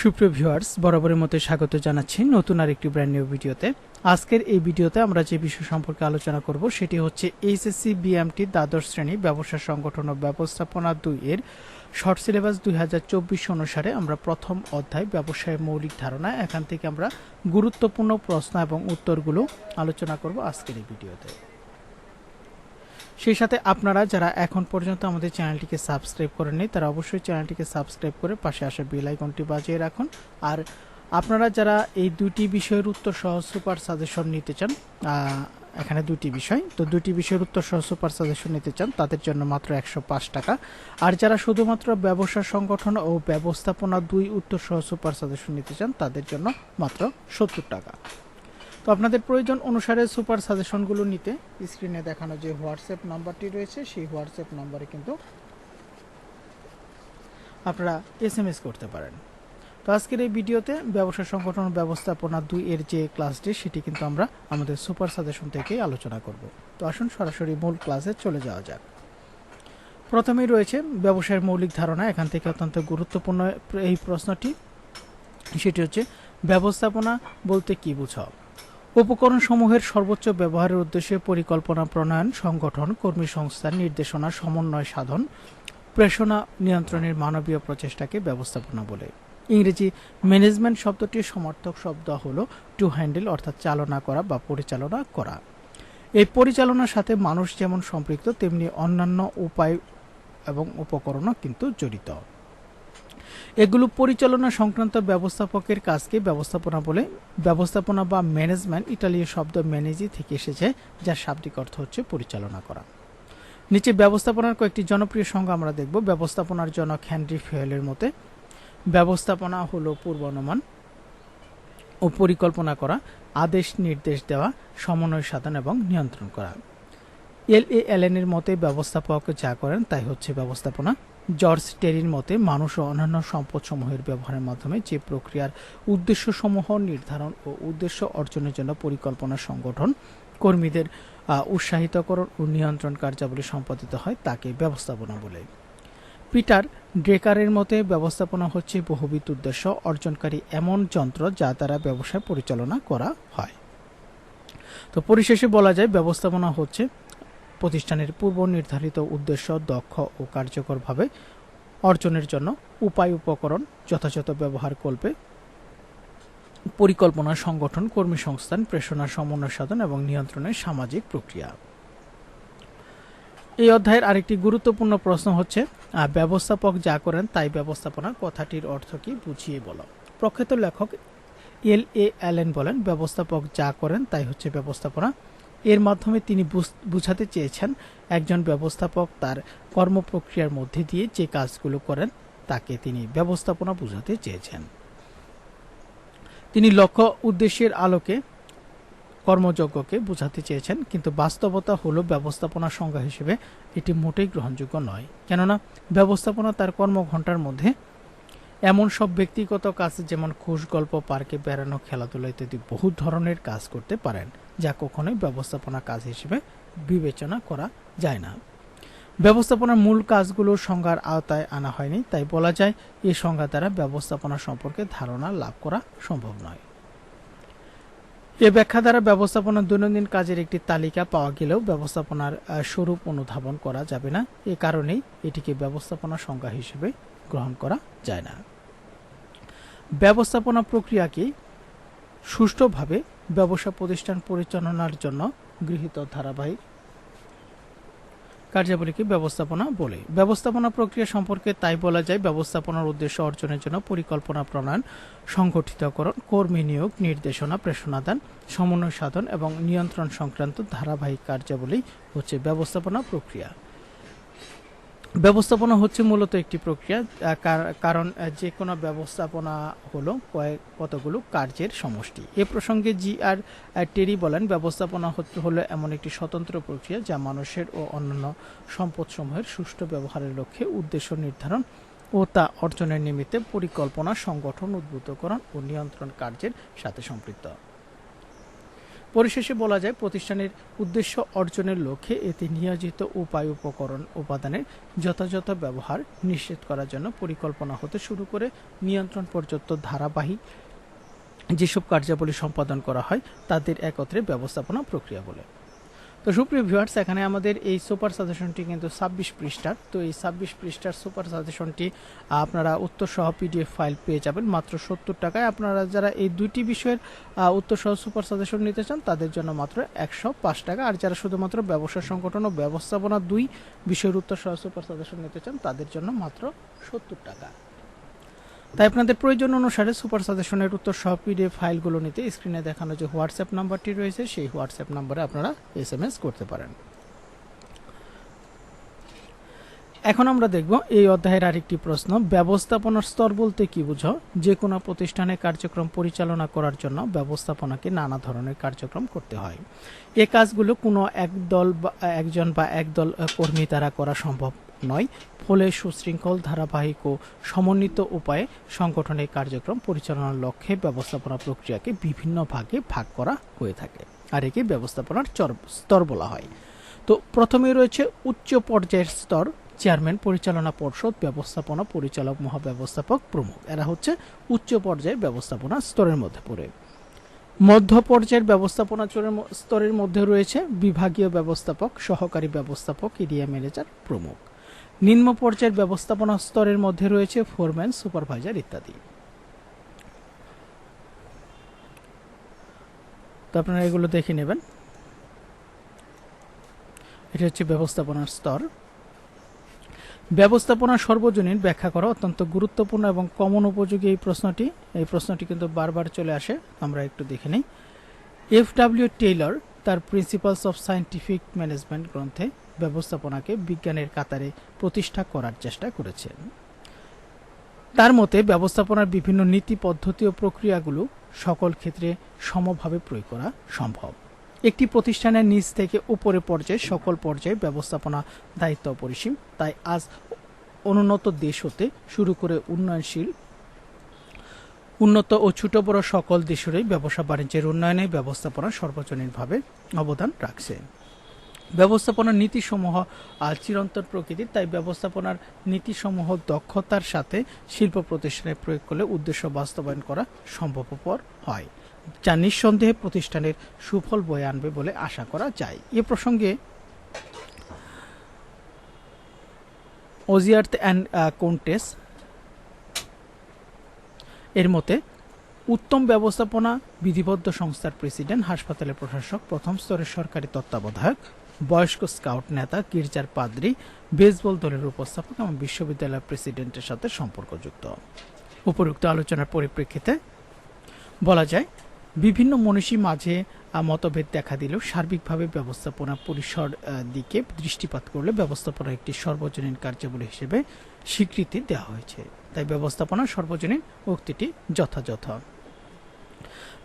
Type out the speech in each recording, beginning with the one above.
সুপ্রিয় ভিউয়ার্স, বরাবরের মতো স্বাগত জানাচ্ছি নতুন আর একটি ব্র্যান্ড নিউ ভিডিওতে। আজকের এই ভিডিওতে আমরা যে বিষয় সম্পর্কে আলোচনা করব, সেটি হচ্ছে এইচএসসি বিএমটি দ্বাদশ শ্রেণি ব্যবসা সংগঠন ও ব্যবস্থাপনা দুই এর শর্ট সিলেবাস দুই হাজার চব্বিশ অনুসারে আমরা প্রথম অধ্যায় ব্যবসায়ের মৌলিক ধারণা, এখান থেকে আমরা গুরুত্বপূর্ণ প্রশ্ন এবং উত্তরগুলো আলোচনা করব আজকের এই ভিডিওতে। সেই সাথে আপনারা যারা এখন পর্যন্ত আমাদের চ্যানেলটিকে সাবস্ক্রাইব করেননি, তারা অবশ্যই চ্যানেলটিকে সাবস্ক্রাইব করে পাশে আসা বেল আইকনটি বাজিয়ে রাখুন। আর আপনারা যারা এই দুটি বিষয়ের উত্তর সহ সুপার সাজেশন নিতে চান এখানে দুটি বিষয়, তো দুটি বিষয়ের উত্তর সহ সুপার সাজেশন নিতে চান, তাদের জন্য মাত্র একশো পাঁচ টাকা। আর যারা শুধুমাত্র ব্যবসা সংগঠন ও ব্যবস্থাপনা দুই উত্তর সহ সুপার সাজেশন নিতে চান, তাদের জন্য মাত্র সত্তর টাকা। তো আপনাদের প্রয়োজন অনুসারে সুপার সাজেশনগুলো নিতে স্ক্রিনে দেখানো যে হোয়াটসঅ্যাপ নাম্বারটি রয়েছে, সেই হোয়াটসঅ্যাপ নাম্বারে কিন্তু আপনারা এস এম এস করতে পারেন। তো আজকের এই ভিডিওতে ব্যবসা সংগঠন ব্যবস্থাপনা দুই এর যে ক্লাসটি, সেটি কিন্তু আমরা আমাদের সুপার সাজেশন থেকেই আলোচনা করব। তো আসুন সরাসরি মূল ক্লাসে চলে যাওয়া যাক। প্রথমেই রয়েছে ব্যবসায়ের মৌলিক ধারণা, এখান থেকে অত্যন্ত গুরুত্বপূর্ণ এই প্রশ্নটি। সেটি হচ্ছে, ব্যবস্থাপনা বলতে কী বুঝাও? উপকরণ সমূহের সর্বোচ্চ ব্যবহারের উদ্দেশ্যে পরিকল্পনা প্রণয়ন, সংগঠন, কর্মী সংস্থার নির্দেশনা, সমন্বয় সাধন, প্রেষণা, নিয়ন্ত্রণের মানবীয় প্রচেষ্টাকে ব্যবস্থাপনা বলে। ইংরেজি ম্যানেজমেন্ট শব্দটির সমার্থক শব্দ হল টু হ্যান্ডেল অর্থাৎ চালনা করা বা পরিচালনা করা। এই পরিচালনার সাথে মানুষ যেমন সম্পৃক্ত, তেমনি অন্যান্য উপায় এবং উপকরণও কিন্তু জড়িত। এগুলো পরিচালনা সংক্রান্ত ব্যবস্থাপকের কাজকে ব্যবস্থাপনা বলে ব্যবস্থাপনা বা ম্যানেজমেন্ট ইটালীয় শব্দ ম্যানেজি থেকে এসেছে, যার শাব্দিক অর্থ হচ্ছে পরিচালনা করা। নিচে ব্যবস্থাপনার কয়েকটি জনপ্রিয় সংজ্ঞা আমরা দেখব। ব্যবস্থাপনার জনক হ্যানরি ফেয়েলের মতে, ব্যবস্থাপনা হলো পূর্বানুমান ও পরিকল্পনা করা, আদেশ নির্দেশ দেওয়া, সমন্বয় সাধন এবং নিয়ন্ত্রণ করা। এল এ এলেনের মতে, ব্যবস্থাপক যা করেন তাই হচ্ছে ব্যবস্থাপনা। জর্জ টেরির মতে, মানুষ ও অন্যান্য সম্পদসমূহের ব্যবহারের মাধ্যমে যে প্রক্রিয়ার উদ্দেশ্যসমূহ নির্ধারণ ও উদ্দেশ্য অর্জনের জন্য পরিকল্পনা সংগঠন কর্মীদের উৎসাহিতকরণ ও নিয়ন্ত্রণ কার্যাবলী সম্পাদিত হয়, তাকে ব্যবস্থাপনা বলে। পিটার ড্রেকারের মতে, ব্যবস্থাপনা হচ্ছে বহুবিধ উদ্দেশ্য অর্জনকারী এমন যন্ত্র যা দ্বারা ব্যবসা পরিচালনা করা হয়। তো পরিশেষে বলা যায়, ব্যবস্থাপনা হচ্ছে প্রতিষ্ঠানের পূর্ব নির্ধারিত উদ্দেশ্য দক্ষ ও কার্যকরভাবে অর্জনের জন্য উপায় উপকরণ যথাযথ ব্যবহার করবে। পরিকল্পনা, সংগঠন, কর্মী সংস্থান, প্রেষণা, সমন্বয় সাধন এবং নিয়ন্ত্রণের সামাজিক প্রক্রিয়া। এই অধ্যায়ের আরেকটি গুরুত্বপূর্ণ প্রশ্ন হচ্ছে ব্যবস্থাপক যা করেন তাই ব্যবস্থাপনা কথাটির অর্থ কি বুঝিয়ে বলো। প্রখ্যাত লেখক এল এ অ্যালেন বলেন, ব্যবস্থাপক যা করেন তাই হচ্ছে ব্যবস্থাপনা। এর মাধ্যমে তিনি বুঝ- বুঝাতে চেয়েছেন একজন ব্যবস্থাপক তার কর্মপ্রক্রিয়ার মধ্যে দিয়ে যে কাজগুলো করেন তাকে তিনি ব্যবস্থাপনা বোঝাতে চেয়েছেন। তিনি লক্ষ্য উদ্দেশ্যের আলোকে কর্মযজ্ঞকে বোঝাতে চেয়েছেন, কিন্তু বাস্তবতা হলো ব্যবস্থাপনা সংজ্ঞা হিসেবে এটি মোটেই গ্রহণযোগ্য নয়। কেননা ব্যবস্থাপনা তার কর্মঘণ্টার মধ্যে এমন সব ব্যক্তিগত কাজ, যেমন খুশ গল্প, পার্কে বেড়ানো, খেলাধুলা ইত্যাদি বহু ধরনের কাজ করতে পারেন, যা কখনোই ব্যবস্থাপনা কাজ হিসেবে বিবেচনা করা যায় না। ব্যবস্থাপনার মূল কাজগুলো সংজ্ঞার আওতায় আনা হয়নি, তাই বলা যায় এই সংজ্ঞা দ্বারা ব্যবস্থাপনা সম্পর্কে ধারণা লাভ করা সম্ভব নয়। এ ব্যাখ্যা দ্বারা ব্যবস্থাপনার দৈনন্দিন কাজের একটি তালিকা পাওয়া গেলেও ব্যবস্থাপনার স্বরূপ অনুধাবন করা যাবে না। এ কারণেই এটিকে ব্যবস্থাপনা সংজ্ঞা হিসেবে গ্রহণ করা যায় না। ব্যবস্থাপনা প্রক্রিয়াকে সুষ্ঠুভাবে ব্যবসা প্রতিষ্ঠান পরিচালনার জন্য গৃহীত ধারাবাহিক কার্যাবলীকে ব্যবস্থাপনা বলে। ব্যবস্থাপনা প্রক্রিয়া সম্পর্কে তাই বলা যায়, ব্যবস্থাপনার উদ্দেশ্য অর্জনের জন্য পরিকল্পনা প্রণয়ন, সংগঠিতকরণ, কর্মী নিয়োগ, নির্দেশনা প্রেষণাদান সমন্বয় সাধন এবং নিয়ন্ত্রণ সংক্রান্ত ধারাবাহিক কার্যাবলী হচ্ছে ব্যবস্থাপনা প্রক্রিয়া। ব্যবস্থাপনা হচ্ছে মূলত একটি প্রক্রিয়া কার- কারণ যে কোনো ব্যবস্থাপনা হলো কয়েক, কতগুলো কার্যের সমষ্টি। এ প্রসঙ্গে জি আর টেরি বলেন, ব্যবস্থাপনা হলো এমন একটি স্বতন্ত্র প্রক্রিয়া যা মানুষের ও অন্যান্য সম্পদসমূহের সুষ্ঠু ব্যবহারের লক্ষ্যে উদ্দেশ্য নির্ধারণ ও তা অর্জনের নিমিত্তে পরিকল্পনা, সংগঠন, উদ্ভূতকরণ ও নিয়ন্ত্রণ কার্যের সাথে সম্পৃক্ত। পরিশেষে বলা যায়, প্রতিষ্ঠানের উদ্দেশ্য অর্জনের লক্ষ্যে এতে নিয়োজিত উপায়, উপকরণ, উপাদানের যথাযথ ব্যবহার নিশ্চিত করার জন্য পরিকল্পনা হতে শুরু করে নিয়ন্ত্রণ পর্যন্ত ধারাবাহিক যেসব কার্যাবলী সম্পাদন করা হয়, তাদের একত্রে ব্যবস্থাপনা প্রক্রিয়া বলে। তো সুপ্রিয় ভিউয়ার্স, এখানে আমাদের এই সুপার সাজেশনটি কিন্তু ছাব্বিশ পৃষ্ঠার। তো এই ছাব্বিশ পৃষ্ঠার সুপার সাজেশনটি আপনারা উত্তর সহ পিডিএফ ফাইল পেয়ে যাবেন। মাত্র সত্তর টাকায় আপনারা যারা এই দুইটি বিষয়ের উত্তর সহ সুপার সাজেশন নিতে চান, তাদের জন্য মাত্র একশো পাঁচ টাকা। আর যারা শুধুমাত্র ব্যবসা সংগঠন ও ব্যবস্থাপনা দুই বিষয়ের উত্তর সহ সুপার সাজেশন নিতে চান, তাদের জন্য মাত্র সত্তর টাকা। তাই আপনাদের প্রয়োজন অনুসারে সুপার সাজেশনের উত্তর সহ পিডিএফ ফাইলগুলো নিতে স্ক্রিনে দেখানো যে হোয়াটসঅ্যাপ নাম্বারটি রয়েছে, সেই হোয়াটসঅ্যাপ নাম্বারে আপনারা এস এম এস করতে পারেন। এখন আমরা দেখব এই অধ্যায়ের আরেকটি প্রশ্ন, ব্যবস্থাপনার স্তর বলতে কি বুঝো? যে কোনো প্রতিষ্ঠানে কার্যক্রম পরিচালনা করার জন্য ব্যবস্থাপনাকে নানা ধরনের কার্যক্রম করতে হয়। এ কাজগুলো কোনো একদল বা একজন বা একদল কর্মী দ্বারা করা সম্ভব নয়, ফলে সুশৃঙ্খল, ধারাবাহিক ও সমন্বিত উপায়ে সংগঠনের কার্যক্রম পরিচালনার লক্ষ্যে ব্যবস্থাপনা প্রক্রিয়াকে বিভিন্ন ভাগে ভাগ করা হয়ে থাকে। আর একে ব্যবস্থাপনার স্তর বলা হয়। তো প্রথমে রয়েছে উচ্চ পর্যায়ের স্তর, চেয়ারম্যান, পরিচালনা পর্ষদ, ব্যবস্থাপনা পরিচালক, মহাব্যবস্থাপক প্রমুখ। এরা হচ্ছে উচ্চ পর্যায়ের ব্যবস্থাপনা স্তরের মধ্যে পড়ে। মধ্য পর্যায়ের ব্যবস্থাপনা স্তরের মধ্যে রয়েছে বিভাগীয় ব্যবস্থাপক, সহকারী ব্যবস্থাপক এরিয়া ম্যানেজার প্রমুখ। নিম্ন পর্যায়ের ব্যবস্থাপনা স্তরের মধ্যে রয়েছে ফোরম্যান সুপারভাইজার ইত্যাদি। তো আপনারা এগুলো দেখে নেবেন। এটা হচ্ছে ব্যবস্থাপনার স্তর। ব্যবস্থাপনা সর্বজনীন ব্যাখ্যা করা অত্যন্ত গুরুত্বপূর্ণ এবং কমন উপযোগী এই প্রশ্নটি। এই প্রশ্নটি কিন্তু বারবার চলে আসে, আমরা একটু দেখে নিই। এফ ডাব্লিউ টেইলর তার প্রিন্সিপালস অফ সায়েন্টিফিক ম্যানেজমেন্ট গ্রন্থে ব্যবস্থাপনাকে বিজ্ঞানের কাতারে প্রতিষ্ঠা করার চেষ্টা করেছেন। তার মতে, ব্যবস্থাপনার বিভিন্ন নীতি, পদ্ধতি ও প্রক্রিয়াগুলো সকল ক্ষেত্রে সমভাবে প্রয়োগ করা সম্ভব। একটি প্রতিষ্ঠানের নিচ থেকে উপরে পর্যায়ে সকল পর্যায়ে ব্যবস্থাপনা দায়িত্ব অপরিসীম, তাই আজ অনুন্নত দেশ হতে শুরু করে উন্নয়নশীল, উন্নত ও ছোট বড় সকল দেশেরই ব্যবসা বাণিজ্যের উন্নয়নে ব্যবস্থাপনা সর্বজনীনভাবে অবদান রাখছে। ব্যবস্থাপনার নীতিসমূহ চিরন্তন প্রকৃতির, তাই ব্যবস্থাপনার নীতিসমূহ দক্ষতার সাথে শিল্প প্রতিষ্ঠানে প্রয়োগ করলে উদ্দেশ্য বাস্তবায়ন করা সম্ভবপর হয়, যা নিঃসন্দেহে প্রতিষ্ঠানের সুফল বয়ে আনবে বলে আশা করা যায়। এ প্রসঙ্গে ওজিয়ার্থ অ্যান্ড কোন্টেস এর মতে, উত্তম ব্যবস্থাপনা বিধিবদ্ধ সংস্থার প্রেসিডেন্ট, হাসপাতালের প্রশাসক, প্রথম স্তরের সরকারি তত্ত্বাবধায়ক বয়স্ক স্কাউট নেতা গির্জার পাদ্রী, বেসবল দলের উপস্থাপক এবং বিশ্ববিদ্যালয়ের প্রেসিডেন্টের সাথে সম্পর্কযুক্ত। উপরোক্ত আলোচনার পরিপ্রেক্ষিতে বলা যায়, বিভিন্ন মনীষী মাঝে মতভেদ দেখা দিলেও সার্বিকভাবে ব্যবস্থাপনা পরিসর দিকে দৃষ্টিপাত করলে ব্যবস্থাপনা একটি সর্বজনীন কার্যাবলী হিসেবে স্বীকৃতি দেওয়া হয়েছে। তাই ব্যবস্থাপনা সর্বজনীন উক্তিটি যথাযথ।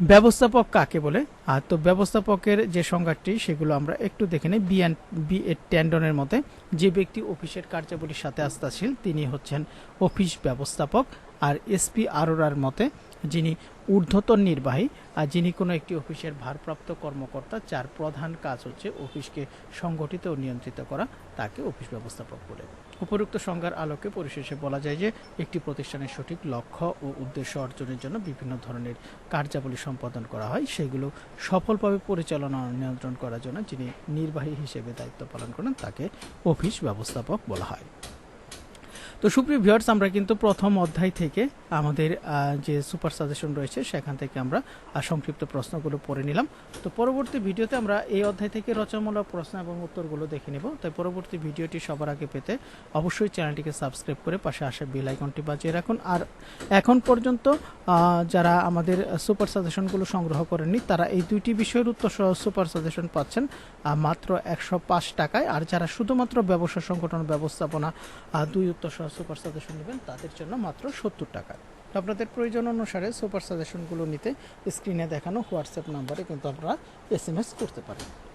ব্যবস্থাপক কাকে বলে? আর তো ব্যবস্থাপকের যে সংজ্ঞাটি, সেগুলো আমরা একটু দেখে নিই। বিএন বি এ ট্যান্ডনের মতে যে ব্যক্তি অফিসের কার্যাবলীর সাথে আস্থাশীল, তিনি হচ্ছেন অফিস ব্যবস্থাপক। আর এসপি আরোরার মতে যিনি ঊর্ধ্বতন নির্বাহী আর যিনি কোনো একটি অফিসের ভারপ্রাপ্ত কর্মকর্তা, যার প্রধান কাজ হচ্ছে অফিসকে সংগঠিত ও নিয়ন্ত্রিত করা, তাকে অফিস ব্যবস্থাপক বলে। উপরোক্ত সংজ্ঞার আলোকে পরিশেষে বলা যায় যে একটি প্রতিষ্ঠানের সঠিক লক্ষ্য ও উদ্দেশ্য অর্জনের জন্য বিভিন্ন ধরনের কার্যাবলী সম্পাদন করা হয়। সেগুলো সফলভাবে পরিচালনা নিয়ন্ত্রণ করার জন্য যিনি নির্বাহী হিসেবে দায়িত্ব পালন করেন, তাকে অফিস ব্যবস্থাপক বলা হয়। তো সুপ্রিয় ভিউয়ার্স, আমরা কিন্তু প্রথম অধ্যায় থেকে আমাদের যে সুপার সাজেশন রয়েছে, সেখান থেকে আমরা সংক্ষিপ্ত প্রশ্নগুলো পড়ে নিলাম। তো পরবর্তী ভিডিওতে আমরা এই অধ্যায় থেকে রচনামূলক প্রশ্ন এবং উত্তরগুলো দেখে নেব। তাই পরবর্তী ভিডিওটি সবার আগে পেতে অবশ্যই চ্যানেলটিকে সাবস্ক্রাইব করে পাশে আসা বেল আইকনটি বাজিয়ে রাখুন। আর এখন পর্যন্ত যারা আমাদের সুপার সাজেশনগুলো সংগ্রহ করেননি, তারা এই দুইটি বিষয়ের উত্তর সুপার সাজেশন পাচ্ছেন মাত্র একশো পাঁচ টাকায়। আর যারা শুধুমাত্র ব্যবসা সংগঠন, ব্যবস্থাপনা দুই উত্তর সুপার সাজেশন নেবেন, তাদের জন্য মাত্র সত্তর টাকা। আপনাদের প্রয়োজন অনুসারে সুপার সাজেশনগুলো নিতে স্ক্রিনে দেখানো হোয়াটসঅ্যাপ নাম্বারে কিন্তু আপনারা এস করতে পারেন।